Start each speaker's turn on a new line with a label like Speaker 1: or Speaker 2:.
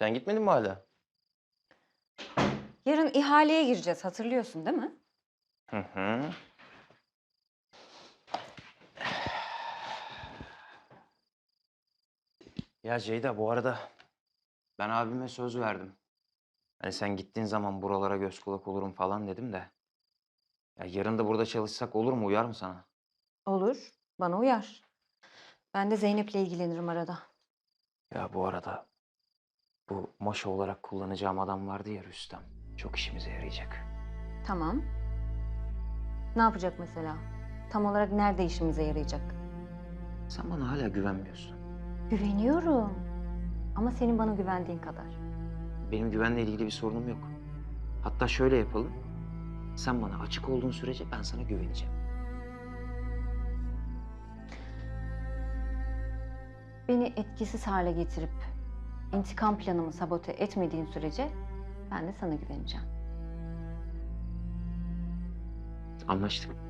Speaker 1: Sen gitmedin mi hala?
Speaker 2: Yarın ihaleye gireceğiz hatırlıyorsun değil mi?
Speaker 1: Hı hı. Ya Ceyda bu arada ben abime söz verdim. Hani sen gittiğin zaman buralara göz kulak olurum falan dedim de. Ya yarın da burada çalışsak olur mu? Uyar mı sana?
Speaker 2: Olur. Bana uyar. Ben de Zeynep'le ilgilenirim arada.
Speaker 1: Ya bu arada bu maşa olarak kullanacağım adam vardı ya Rüstem. Çok işimize yarayacak.
Speaker 2: Tamam. Ne yapacak mesela? Tam olarak nerede işimize yarayacak?
Speaker 1: Sen bana hala güvenmiyorsun.
Speaker 2: Güveniyorum. Ama senin bana güvendiğin kadar.
Speaker 1: Benim güvenle ilgili bir sorunum yok. Hatta şöyle yapalım. Sen bana açık olduğun sürece ben sana güveneceğim.
Speaker 2: Beni etkisiz hale getirip intikam planımı sabote etmediğin sürece ben de sana güveneceğim.
Speaker 1: Anlaştık.